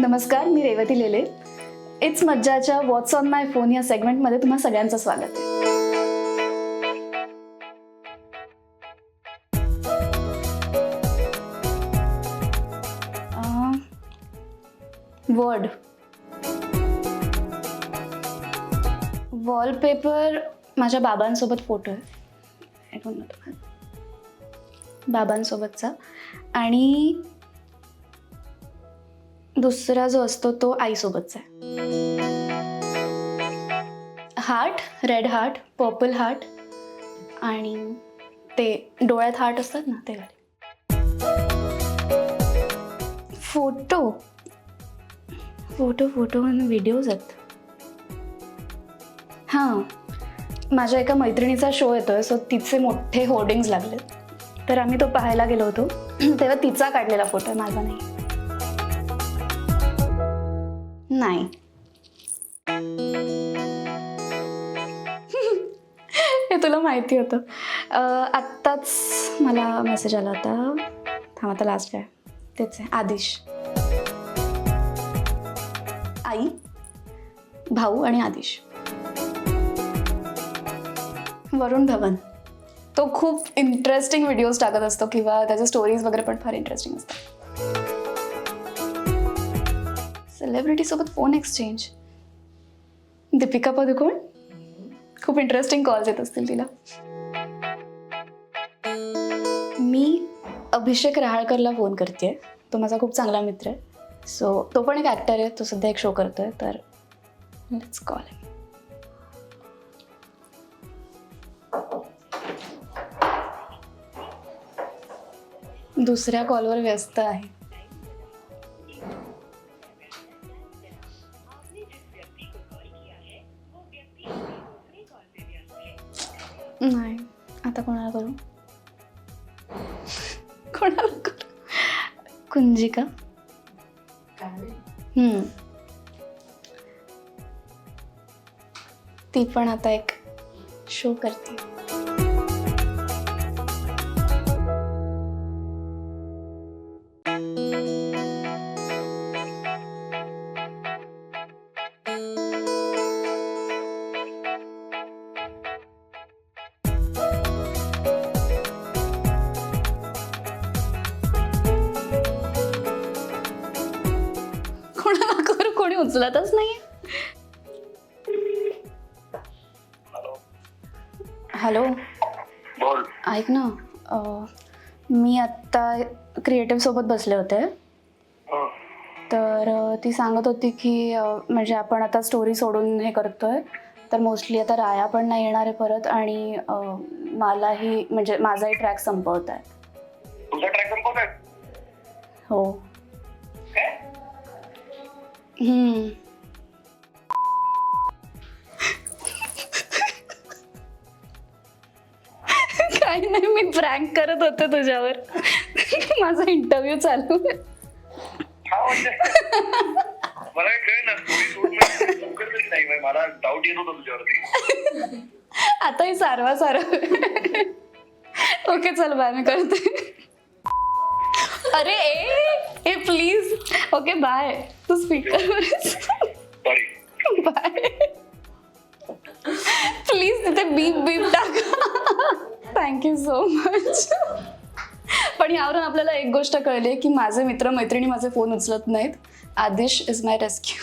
नमस्कार मी रेवती लेले. इट्स मज्जाच्या व्हॉट्स ऑन माय फोन या सेगमेंटमध्ये तुम्हा सगळ्यांचं स्वागत. आहे वर्ड वॉलपेपर माझ्या बाबांसोबत फोटो आहे. बाबांसोबतचा. आणि दुसरा जो असतो तो आईसोबतचा आहे. Heart red heart purple heart आणि ते डोळ्यात हार्ट असतात ना ते फोटो फोटो फोटो आणि व्हिडिओज आहेत. हां. माझ्या एका मैत्रिणीचा शो येतोय सो तिचे मोठे होर्डिंग्स लागले तर आम्ही तो पाहायला गेलो होतो. तेव्हा तिचा काढलेला फोटो आहे माझा नाही. नाही. हे तुला माहिती होतं. आत्ताच मला मेसेज आला होता. थांब आता लास्ट आहे तेच आहे. आदिश. आई भाऊ आणि आदिश. वरुण धवन. तो खूप इंटरेस्टिंग व्हिडिओज टाकत असतो किंवा त्याच्या स्टोरीज वगैरे पण फार इंटरेस्टिंग असतात. सेलिब्रिटीसोबत फोन एक्सचेंज दीपिका पदुकोण? खूप इंटरेस्टिंग कॉल्स येत असतील तिला. मी अभिषेक रहाळकरला फोन करते तो माझा खूप चांगला मित्र आहे. सो तो पण एक ॲक्टर आहे. तो सध्या एक शो करतो आहे तर लेट्स कॉल दुसऱ्या कॉलवर व्यस्त आहे. नाही. आता कोणाला करू? कोणाला करू? कुंजिका. हम्म. ती पण आता एक शो करते. उचलतच नाही हॅलो. बोल. ऐक ना अं, मी आत्ता क्रिएटिव्ह सोबत बसले होते. तर अं, ती सांगत होती की अं, म्हणजे आपण आता स्टोरी सोडून हे करतोय तर मोस्टली आता राया पण नाही येणार आहे परत आणि अं, मलाही म्हणजे माझाही ट्रॅक संपवत आहे. तुझा ट्रॅक संपत आहे? हो. हम्म. काही नाही मी प्रँक करत होते तुझ्यावर माझा इंटरव्ह्यू चालू आहे. हा म्हणजे मला काय कळे ना म्हणजे नाही. मला डाऊट येत होता तुझ्यावरती आताही सारवा सारव ओके चल बाय मी करते अरे ए ए प्लीज ओके बाय तू स्पीकर बाय प्लीज तिथे बीप बीप टाका. थँक्यू सो मच पण यावरून आपल्याला एक गोष्ट कळली की माझे मित्र मैत्रिणी माझे फोन उचलत नाहीत. आदिश इज माय रेस्क्यू